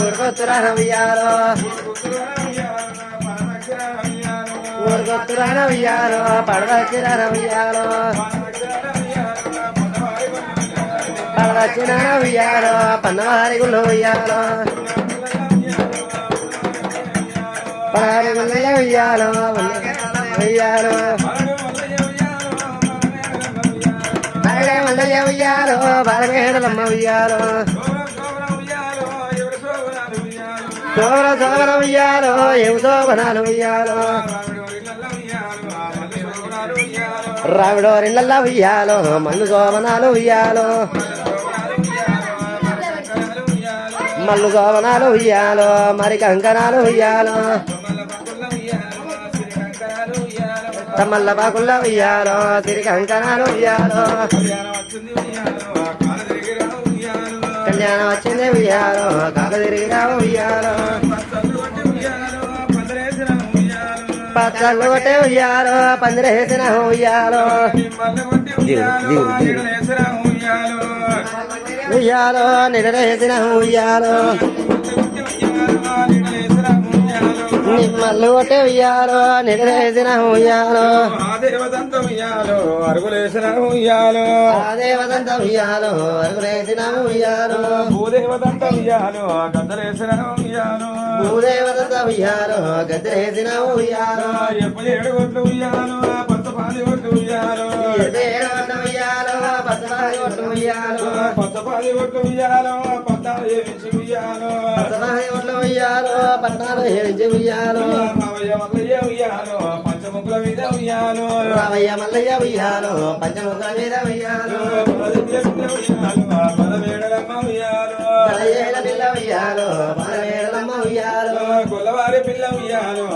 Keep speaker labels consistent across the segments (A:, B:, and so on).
A: ఊరుకొత్తురాన ఉయ్యాలో ఊరుకొత్తురాన ఉయ్యాలో పడవచ్చిరాన ఉయ్యాలో పడవచ్చిన ఉయ్యాలో పన్నవారి గుళ్ళు ఉయ్యాలో పడవారి గుళ్ళ ఉయ్యాలో ఉయ్యాలో పడవే మల్లయ్య ఉయ్యాలో సోర ఉయ్యాలో ఉయ్యాలో ఏం శోభనాలు ఉయ్యాలో? రావిడోరిళ్ళ ఉయ్యాలో మల్లు శోభనాలు ఉయ్యాలో. మల్లు శోభనాలు ఉయ్యాలో మరి కంకణాలు ఉయ్యాలో. తమల్ల బాకుల్ల ఉయ్యాలో తిరిగి కంకణాలు ఉయ్యాలో. కళ్యాణం వచ్చిందే ఉయ్యాలో కాక తిరిగి రావు ఉయ్యాలో పచ్చళ్ళు కొట్టే ఉయ్యాలో పందిరేసిన ఉయ్యాలో ఉయ్యాలో నిడరేసిన ఉయ్యాలో నిమ్మల్లు కొట్టే ఉయ్యాలో నిడరేసిన ఉయ్యాలో.
B: అరుగులేసిన ఉయ్యాలో
A: దేవదంత ఉయ్యాలో అరుగురేసిన ఉయ్యాలో.
B: భూదేవదంత ఉయ్యాలో గద్దలేసిన ఉయ్యాలో.
A: భూదేవదంత ఉయ్యాలో గద్దరేసిన ఉయ్యాలో.
B: ఎప్పుడు ఏడు కొట్లు ఉయ్యాలో పచ్చ పాది కొట్లు ఉయ్యాలో.
A: ఉయ్యాలో కొట్టు ఉయ్యాలో
B: పచ్చ పాది కొట్లు ఉయ్యాలో పద్నాలుగు ఏమించి ఉయ్యాలో?
A: పచ్చబాయి కొట్టు ఉయ్యాలో
B: మల్లయ్య పంచముఖుల మీద ఉయ్యాలో.
A: రామయ్య మల్లయ్య ఉయ్యాలో పంచముఖ మీద ఉయ్యాలో.
B: పదవేడలమ్మ ఉయ్యాలో
A: పిల్ల ఉయ్యాలో పదవేళ్ళమ్మ ఉయ్యాలో.
B: గొల్లవారి పిల్ల ఉయ్యాలో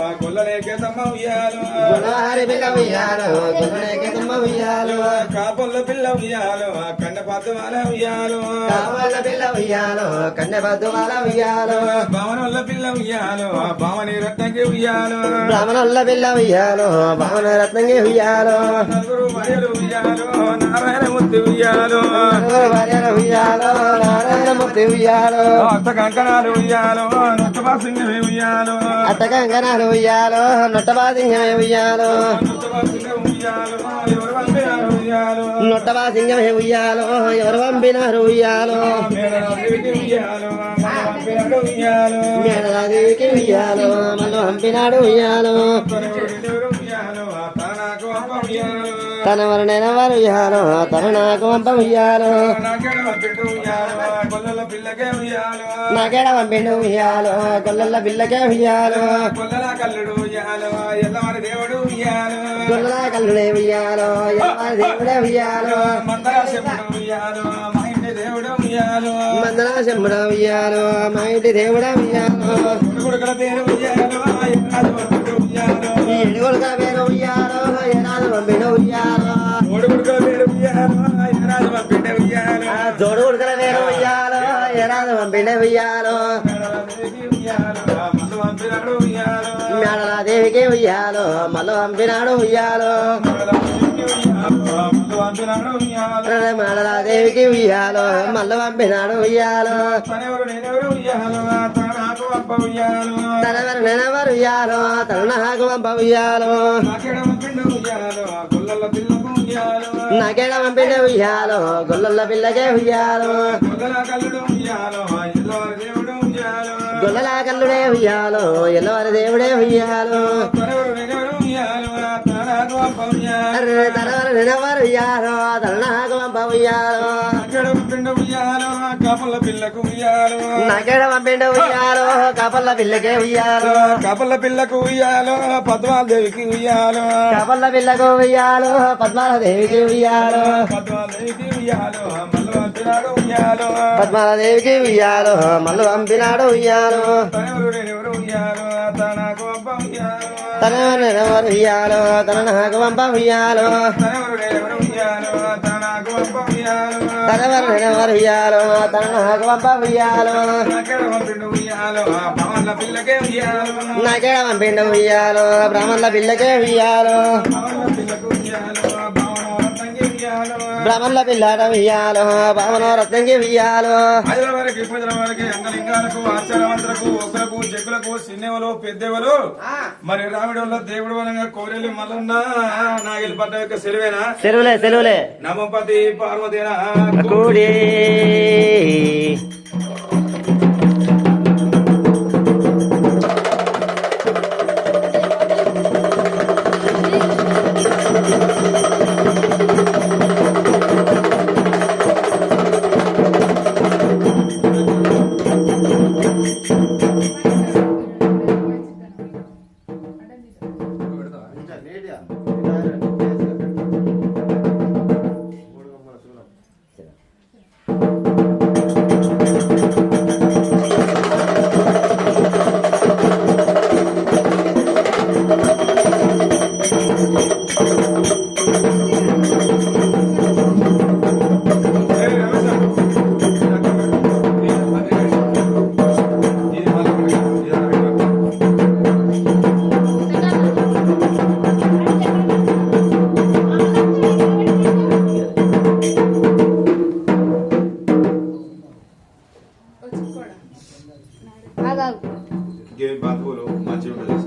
B: కాపొల్ల పిల్ల ఉయ్యాలో కండ పద్దుమాల ఉయ్యాలో.
A: కావాల పిల్ల ఉయ్యాలో కన్నె బద్దువాల ఉయ్యాలో.
B: భవనొల్ల పిల్ల ఉయ్యాలో భావని రత్నకి ఉయ్యాలో.
A: బ్రాహ్మణుల పిల్ల ఉయ్యాలో భావన రత్నంగి ఉయ్యాలో.
B: నలుగురు భార్యలు ఉయ్యాలో నారాయణ మూర్తి ఉయ్యాలో.
A: నలుగురు భార్యల ఉయ్యాలో నారాయణమూర్తి ఉయ్యాలో.
B: అష్ట కంకణాలు ఉయ్యాలో నష్టపాసింగవి ఉయ్యాలో.
A: అట్ట కంకణాలు ఉయ్యాలో. ఉయ్యాలో
B: నష్టపాసింగం ఉయ్యాలో ఎవరు పంపినారు ఉయ్యాలో
A: ఎవరు పంపినారు ఉయ్యాలో
B: మేడదాదేవికి ఉయ్యాలో
A: మళ్ళీ పంపినాడు ఉయ్యాలో తన వరుణైన వారు ఉయ్యాలో తన నాకు పంప ఉయ్యాలో
B: నాకేడ పంపిడు ఉయ్యాలో గొల్లల పిల్లకే ఉయ్యాలో
A: గొల్లల
B: కల్లుడు ఉయ్యాలో ఎల్లవారి దేవుడు ఉయ్యాలో మందర మా ఇంటి దేవుడు ఉయ్యాలో
A: మందన శంభుడ ఉయ్యాలో మా ఇంటి దేవుడే ఉయ్యాలో
B: కొడుకుల దేవికి ఉయ్యాలో
A: మళ్ళీ పంపినాడు ఉయ్యాలో
B: దేవికి ఉయ్యాలో మల్ల పంపినాడు ఉయ్యాలో. తనవరు నెనవరు ఉయ్యాలో తన నాకు
A: పంప ఉయ్యాలో.
B: నాకేడ పంపిండు ఉయ్యాలో గుల్లల పిల్లకే ఉయ్యాలో.
A: ఉయ్యాలో
B: కల్లుడే ఉయ్యాలో ఎల్లవారి దేవుడే ఉయ్యాలో.
A: ఉయ్యాలో
B: కాపల పిల్లకు ఉయ్యాలో
A: నాకేడ పంపిండే ఉయ్యాలో కాపల్ల పిల్లకే ఉయ్యాలో
B: కాపల పిల్లకు ఉయ్యాలో పద్మాల దేవికి ఉయ్యాలో
A: కాపల్ల పిల్లకు ఉయ్యాలో పద్మాల దేవికి ఉయ్యాలో
B: పద్మాల దేవికి ఉయ్యాలో పంపినాడు ఉయ్యాలో
A: పద్మాల దేవికి ఉయ్యాలో పంపినాడు ఉయ్యాలో
B: ఉయ్యాలో తన నెలవరు ఉయ్యాలో
A: తన నాకు పంప ఉయ్యాలో
B: ఉయ్యాలో ఉయ్యాలో
A: తనవరు నెలవరు ఉయ్యాలో తన నాకు పంప
B: పంపిండు ఉయ్యాలో
A: నాకేడ పంపిండు ఉయ్యాలో బ్రాహ్మణుల పిల్లకే ఉయ్యాలో బ్రాహ్మణుల పిల్లాట వియ్యాలో. భావన రత్నంకి వియ్యాలో
B: ఐదుల వరకు పదుల వరకు అంగలింగాలకు ఆచారవంతులకు ఒకలకు జగ్గులకు చిన్నెవలు పెద్దెవలు? మరి రాముడు దేవుడు వలంగా కోరెల్లి మల్లన్న నాగిలి పడ్డ యొక్క సెలవేనా
A: సెలవులే సెలవులే
B: నమపతి పార్వతీనా?
A: కూడి. giving back.